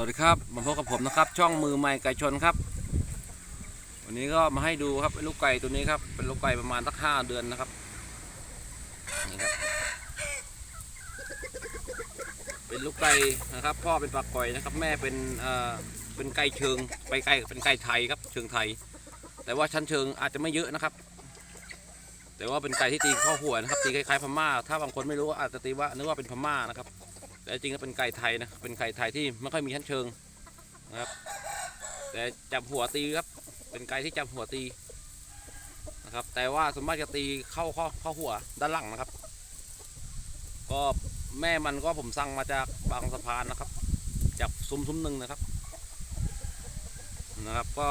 สวัสดีครับมาพบกับผมนะครับ ช่องมือใหม่ไก่ชนครับ วันนี้ก็มาให้ดูครับเป็นลูกไก่ตัวนี้ครับ เป็นลูกไก่ประมาณสักห้าเดือนนะครับนี่ครับ เป็นลูกไก่นะครับ พ่อเป็นปลาก่อยนะครับ แม่เป็นเอ่อเป็นไก่เชิงไปไก่เป็นไก่ไทยครับ เชิงไทย แต่ว่าชั้นเชิงอาจจะไม่เยอะนะครับ แต่ว่าเป็นไก่ที่ตีข้าหัวนะครับตีคล้ายๆพม่า ถ้าบางคนไม่รู้อาจจะตีว่านึกว่าเป็นพม่านะครับ แต่จริงก็เป็นไก่ไทยนะ เป็นไก่ไทยที่ไม่ค่อยมีชั้นเชิงนะครับ แต่จับหัวตีครับ เป็นไก่ที่จับหัวตีนะครับ แต่ว่าส่วนมากจะตีเข้าข้าเข้าหัวด้านหลังนะครับ ก็แม่มันก็ผมสั่งมาจากบางสะพานนะครับ จากซุ้มซุ้มหนึ่งนะครับ นะครับ ก็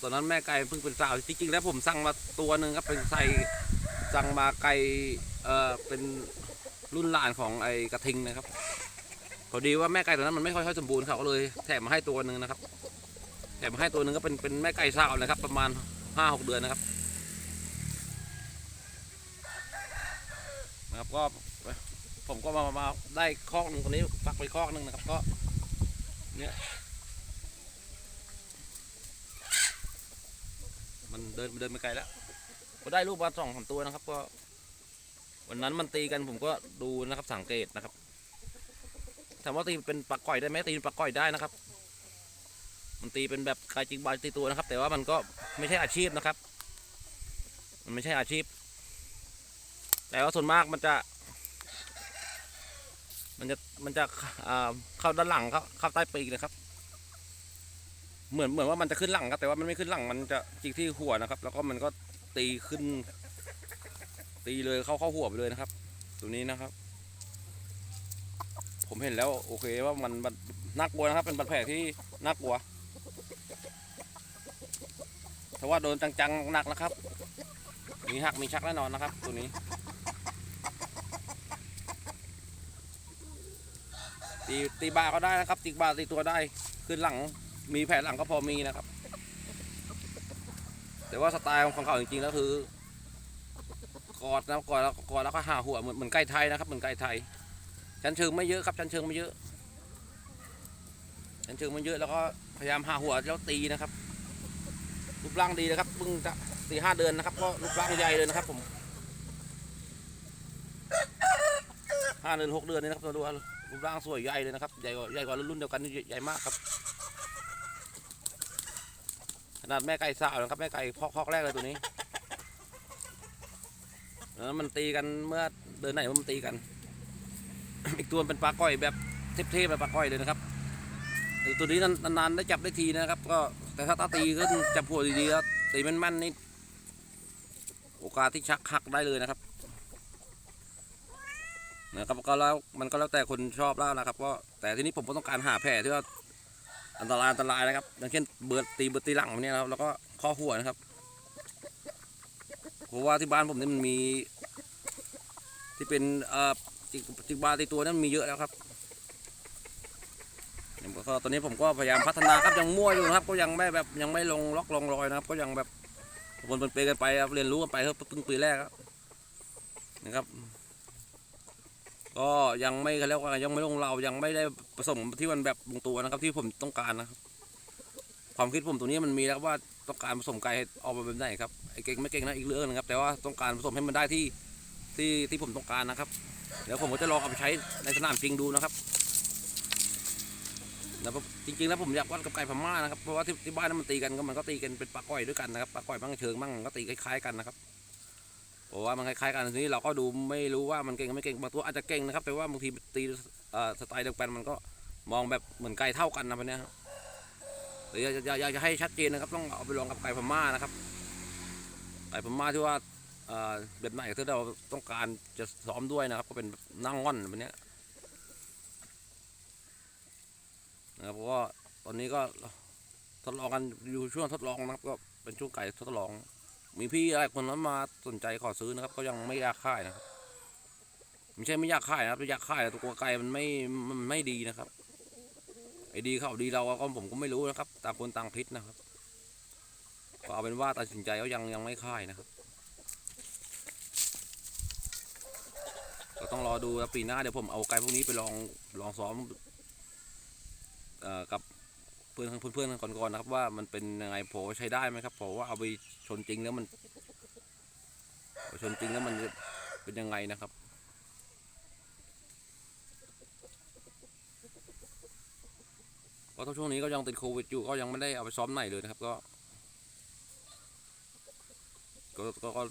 ตอนนั้นแม่ไก่เพิ่งเป็นสาวจริงๆแล้วผมสั่งมาตัวหนึ่งครับเป็นใส่สั่งมาไก่เอ่อเป็นรุ่นหลานของไอ้กระทิงนะครับ พอดีว่าแม่ไก่ตัวนั้นมันไม่ค่อยค่อยสมบูรณ์เขาก็เลยแถมมาให้ตัวหนึ่งนะครับ แถมมาให้ตัวหนึ่งก็เป็นเป็นแม่ไก่สาวนะครับ ประมาณห้าหกเดือนนะครับนะครับก็ผมก็มามาได้คอกหนึ่งตัวนี้ฟักไปคอกหนึ่งนะครับก็เนี่ยมันเดินเดินไปไกลแล้วก็ได้ลูกมาสองสามตัวนะครับ ก็วันนั้นมันตีกันผมก็ดูนะครับสังเกตนะครับ ถามว่าตีเป็นปลาก่อยได้ไหมตีเป็นปลาก่อยได้นะครับ มันตีเป็นแบบกายจริงบาลตีตัวนะครับ แต่ว่ามันก็ไม่ใช่อาชีพนะครับ มันไม่ใช่อาชีพ แต่ว่าส่วนมากมันจะ มันจะมันจะเข้าด้านหลังเข้าเข้าใต้ปีกนะครับเหมือนเหมือนว่ามันจะขึ้นหลังครับ แต่ว่ามันไม่ขึ้นหลังมันจะจิกที่หัวนะครับ แล้วก็มันก็ตีขึ้น ตีเลยเข้าเข้าหัวไปเลยนะครับ ตัวนี้นะครับ ผมเห็นแล้วโอเคว่ามันมันน่ากลัวนะครับ เป็นบาดแผลที่น่ากลัวถ้าว่าโดนจังๆหนักนะครับ มีหักมีชักแน่นอนนะครับ ตัวนี้ ตีตีบาก็ได้นะครับ ตีบาตีตัวได้ขึ้นหลังมีแผลหลังก็พอมีนะครับ แต่ว่าสไตล์ของเขาจริงๆแล้วคือกอดนะกอดแล้วกอดแล้วก็หาหัวเหมือนเหมือนไก่ไทยนะครับเหมือนไก่ไทย ชั้นเชิงไม่เยอะครับชั้นเชิงไม่เยอะชั้นเชิงไม่เยอะแล้วก็พยายามหาหัวแล้วตีนะครับรูปร่างดีนะครับเพิ่งจะสี่ห้าเดือนนะครับก็รูปร่างใหญ่เลยนะครับ ผมห้าเดือนหกเดือนนี่นะครับตัวดูรูปร่างสวยใหญ่เลยนะครับใหญ่กว่าใหญ่กว่ารุ่นเดียวกันนี่ใหญ่มากครับขนาดแม่ไก่สาวนะครับแม่ไก่พอกพอกแรกเลยตัวนี้แล้วมันตีกันเมื่อเดือนไหนมันตีกัน อีกตัวเป็นปลาก้อยแบบเทพๆแบบปลาก้อยเลยนะครับตัวนี้นานๆได้จับได้ทีนะครับ ก็แต่ถ้าตาตีก็จับหัวดีๆแล้วตีแม่นๆนี่โอกาสที่ชักหักได้เลยนะครับนะครับก็แล้วมันก็แล้วแต่คนชอบแล้วนะครับก็แต่ทีนี้ผมก็ต้องการหาแผลที่ว่าอันตรายอันตรายนะครับ อย่างเช่นเบิดตีเบิดตีหลังแบบนี้นะครับแล้วก็ข้อหัวนะครับเพราะว่าที่บ้านผมเนี่ยมันมี ที่เป็นเอ่อ จิกจิกบาตีตัวนั้นมีเยอะแล้วครับก็ตอนนี้ผมก็พยายามพัฒนาครับยังมั่วอยู่นะครับ ก็ยังไม่แบบยังไม่ลงล็อกลงรอยนะครับ ก็ยังแบบวนเป็นเปกันไปครับเรียนรู้กันไปครับเพิ่งปีแรกครับนะครับ ก็ยังไม่เขาเรียกว่ายังไม่ลงเรายังไม่ได้ผสมที่มันแบบลงตัวนะครับ ที่ผมต้องการนะครับ ความคิดผมตัวนี้มันมีแล้วว่าต้องการผสมไก่ออกมาแบบไหนครับไอ้เก่งไม่เก่งนะอีกเรื่องนึงครับ แต่ว่าต้องการผสมให้มันได้ที่ ที่ที่ผมต้องการนะครับ เดี๋ยวผมก็จะลองเอาไปใช้ในสนามจริงดูนะครับแล้วจริงๆแล้วผมอยากวัดกับไก่พม่านะครับเพราะว่าที่ที่บ้านนั้นมันตีกันก็มันก็ตีกันเป็นปลาก้อยด้วยกันนะครับปลาก้อยบ้างเชิงบ้างก็ตีคล้ายๆกันนะครับเพราะว่ามันคล้ายๆกันทีนี้เราก็ดูไม่รู้ว่ามันเก่งไม่เก่งบางตัวอาจจะเก่งนะครับแต่ว่าบางทีตีสไตล์เดียวกันมันก็มองแบบเหมือนไก่เท่ากันนะพันนี้ยครับหรืออยากจะอยจะให้ชัดเจนนะครับ ต้องเอาไปลองกับไก่พม่านะครับไก่พม่าที่ว่า แบบไหนที่เราต้องการจะซ้อมด้วยนะครับ ก็เป็นนั่งง่อนแบบนี้นะครับเพราะว่าตอนนี้ก็ทดลองกันอยู่ช่วงทดลองนะครับ ก็เป็นช่วงไก่ทดลอง มีพี่อะไรคนนั้นมาสนใจขอซื้อนะครับ ก็ยังไม่อยากขายนะครับไม่ใช่ไม่อยากขายนะครับอยากขายแต่ตัวไก่มันไม่มันไม่ดีนะครับไอ้ดีเขาดีเราก็ผมก็ไม่รู้นะครับต่างคนต่างพิษนะครับก็เอาเป็นว่าตัดสินใจก็ยังยังไม่ค่ายนะครับ ก็ต้องรอดูนะปีหน้าเดี๋ยวผมเอาไก่พวกนี้ไปลองลองซ้อมอกับเพื่อนเพื่อนๆก่อนๆนะครับ ว่ามันเป็นยังไงโผใช้ได้ไหมครับผมว่าเอาไปชนจริงแล้วมันชนจริงแล้วมันเป็นยังไงนะครับเพราะช่วงนี้ก็ยังติดโควิดอยู่ก็ยังไม่ได้เอาไปซ้อมไหนเลยนะครับ ก็ ก็ก็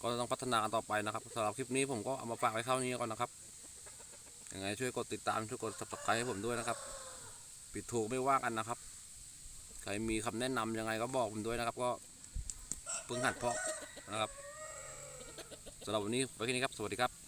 ก็ต้องพัฒนากันต่อไปนะครับสำหรับคลิปนี้ผมก็เอามาฝากไว้เท่านี้ก่อนนะครับยังไงช่วยกดติดตามช่วยกด subscribe ให้ผมด้วยนะครับ ปิดถูกไม่ว่ากันนะครับ ใครมีคำแนะนำยังไงก็บอกผมด้วยนะครับ ก็เพิ่งหัดเพาะนะครับสำหรับวันนี้ไว้แค่นี้ครับ สวัสดีครับ